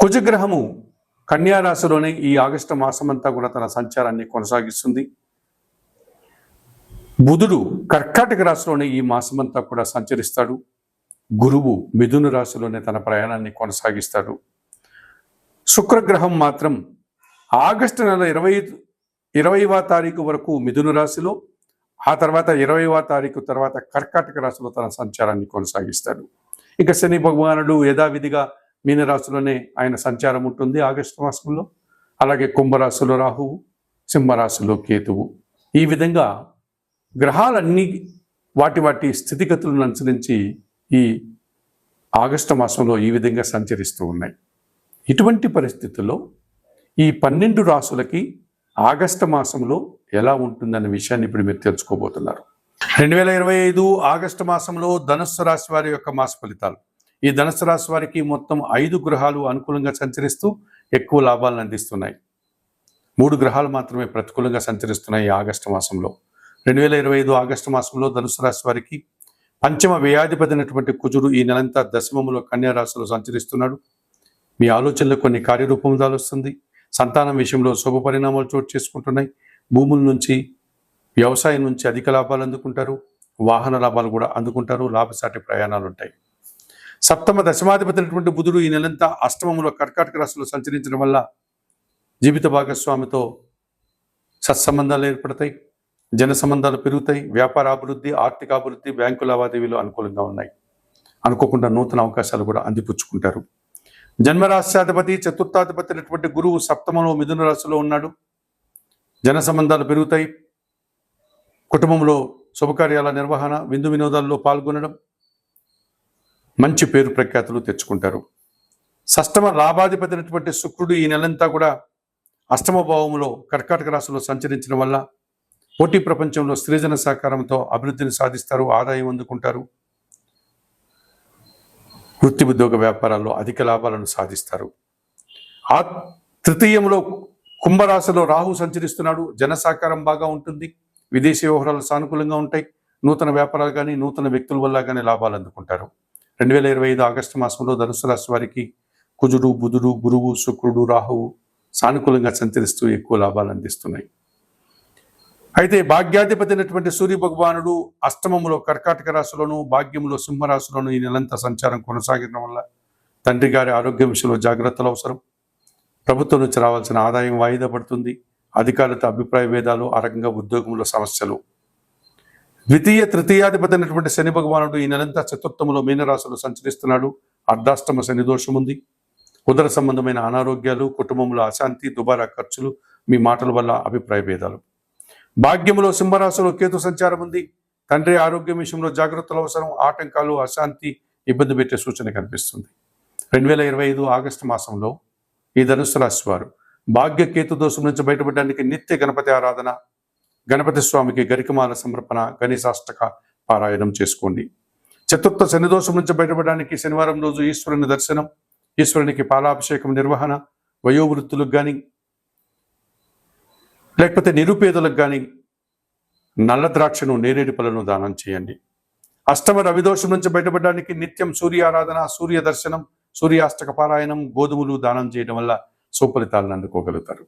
కుజగ్రహము కన్యారాశిలోనే ఈ ఆగస్టు మాసమంతా కూడా తన సంచారాన్ని కొనసాగిస్తుంది. బుధుడు కర్కాటక రాశిలోనే ఈ మాసమంతా కూడా సంచరిస్తాడు. గురువు మిథున రాశిలోనే తన ప్రయాణాన్ని కొనసాగిస్తాడు. శుక్రగ్రహం మాత్రం ఆగస్టు నెల ఇరవై ఇరవైవ తారీఖు వరకు మిథున రాశిలో ఆ తర్వాత ఇరవైవ తారీఖు తర్వాత కర్కాటక రాశిలో తన సంచారాన్ని కొనసాగిస్తాడు. ఇక శని భగవానుడు యథావిధిగా మీనరాశిలోనే ఆయన సంచారం ఉంటుంది ఆగస్టు మాసంలో. అలాగే కుంభరాశిలో రాహువు సింహరాశిలో కేతువు. ఈ విధంగా గ్రహాలన్నీ వాటి వాటి స్థితిగతులను అనుసరించి ఈ ఆగస్టు మాసంలో ఈ విధంగా సంచరిస్తూ ఉన్నాయి. ఇటువంటి పరిస్థితుల్లో ఈ పన్నెండు రాసులకి ఆగస్టు మాసంలో ఎలా ఉంటుందనే విషయాన్ని ఇప్పుడు మీరు తెలుసుకోబోతున్నారు. రెండు వేల ఇరవై ఐదు ఆగస్టు మాసంలో ధనుస్సు రాశి వారి యొక్క మాస ఫలితాలు. ఈ ధనుసు రాశి వారికి మొత్తం ఐదు గ్రహాలు అనుకూలంగా సంచరిస్తూ ఎక్కువ లాభాలను అందిస్తున్నాయి. మూడు గ్రహాలు మాత్రమే ప్రతికూలంగా సంచరిస్తున్నాయి ఈ ఆగస్టు మాసంలో. రెండు వేల ఇరవై ఐదు ఆగస్టు మాసంలో ధనుసు రాశి వారికి పంచమ వ్యయాధిపతి కుజుడు ఈ నెలంతా దశమములో కన్యా రాశిలో సంచరిస్తున్నాడు. మీ ఆలోచనలో కొన్ని కార్యరూపం దాలుస్తుంది. సంతానం విషయంలో శుభ పరిణామాలు చోటు చేసుకుంటున్నాయి. భూముల నుంచి వ్యవసాయం నుంచి అధిక లాభాలు అందుకుంటారు. వాహన లాభాలు కూడా అందుకుంటారు. లాభసాటి ప్రయాణాలు ఉంటాయి సప్తమ దశమాధిపతి అయినటువంటి బుధుడు ఈ నెలంతా అష్టమములో కర్కాటక రాశిలో సంచరించడం వల్ల జీవిత భాగస్వామితో సత్సంబంధాలు ఏర్పడతాయి జన సంబంధాలు పెరుగుతాయి వ్యాపార అభివృద్ధి ఆర్థిక అభివృద్ధి బ్యాంకు లావాదేవీలు అనుకూలంగా ఉన్నాయి. అనుకోకుండా నూతన అవకాశాలు కూడా అందిపుచ్చుకుంటారు. జన్మరాశ్యాధిపతి చతుర్థాధిపతి అయినటువంటి గురువు సప్తమంలో మిథున రాశిలో ఉన్నాడు. జన సంబంధాలు పెరుగుతాయి. కుటుంబంలో శుభకార్యాల నిర్వహణ విందు వినోదాల్లో పాల్గొనడం మంచి పేరు ప్రఖ్యాతులు తెచ్చుకుంటారు. షష్టమ లాభాధిపతి అయినటువంటి శుక్రుడు ఈ నెలంతా కూడా అష్టమ భావంలో కర్కాటక రాశిలో సంచరించడం వల్ల పోటీ ప్రపంచంలో సృజన సహకారంతో అభివృద్ధిని సాధిస్తారు ఆదాయం అందుకుంటారు. వృత్తి ఉద్యోగ వ్యాపారాల్లో అధిక లాభాలను సాధిస్తారు. ఆ తృతీయంలో కుంభరాశిలో రాహు సంచరిస్తున్నాడు. జన సహకారం బాగా ఉంటుంది. విదేశీ వ్యవహారాలు సానుకూలంగా ఉంటాయి. నూతన వ్యాపారాలు కానీ నూతన వ్యక్తుల వల్ల కానీ లాభాలు అందుకుంటారు. రెండు వేల ఇరవై ఐదు ఆగస్టు మాసంలో ధనుసు రాశి వారికి కుజుడు బుధుడు గురువు శుక్రుడు రాహువు సానుకూలంగా సంచరిస్తూ ఎక్కువ లాభాలు అందిస్తున్నాయి. అయితే భాగ్యాధిపతి అయినటువంటి సూర్య భగవానుడు అష్టమంలో కర్కాటక రాశిలోను భాగ్యంలో సింహరాశిలోను ఈ నెలంతా సంచారం కొనసాగడం వల్ల తండ్రి గారి ఆరోగ్య విషయంలో జాగ్రత్తలు అవసరం. ప్రభుత్వం నుంచి రావాల్సిన ఆదాయం వాయిదా పడుతుంది. అధికారులతో అభిప్రాయ భేదాలు ఆ రకంగా ఉద్యోగంలో సమస్యలు ద్వితీయ తృతీయాధిపతి అయినటువంటి శని భగవానుడు ఈ నెలంతా చతుర్థములో మీనరాశిలో సంచరిస్తున్నాడు. అర్ధాష్టమ శని దోషం ఉంది ఉదర సంబంధమైన అనారోగ్యాలు కుటుంబంలో అశాంతి దుబారా ఖర్చులు మీ మాటల వల్ల అభిప్రాయ భేదాలు. భాగ్యములో సింహరాశిలో కేతు సంచారం ఉంది తండ్రి ఆరోగ్యం విషయంలో జాగ్రత్తలు అవసరం ఆటంకాలు అశాంతి ఇబ్బంది పెట్టే సూచన కనిపిస్తుంది. రెండు వేల ఇరవై ఐదు ఆగస్టు మాసంలో ఈ ధనుసు రాశి వారు భాగ్య కేతు దోషం నుంచి బయటపడడానికి నిత్య గణపతి ఆరాధన గణపతి స్వామికి గరికమాల సమర్పణ గణేశాష్టక పారాయణం చేసుకోండి. చతుర్థ శనిదోషం నుంచి బయటపడడానికి శనివారం రోజు ఈశ్వరుని దర్శనం ఈశ్వరునికి పాలాభిషేకం నిర్వహణ వయోవృత్తులకు కానీ లేకపోతే నిరుపేదలకు కానీ నల్ల ద్రాక్షను నేరేడు పళ్ళను దానం చేయండి. అష్టమ రవిదోషం నుంచి బయటపడడానికి నిత్యం సూర్య ఆరాధన సూర్య దర్శనం సూర్యాష్టక పారాయణం గోధుమలు దానం చేయడం వల్ల సుఫలితాలను అందుకోగలుగుతారు.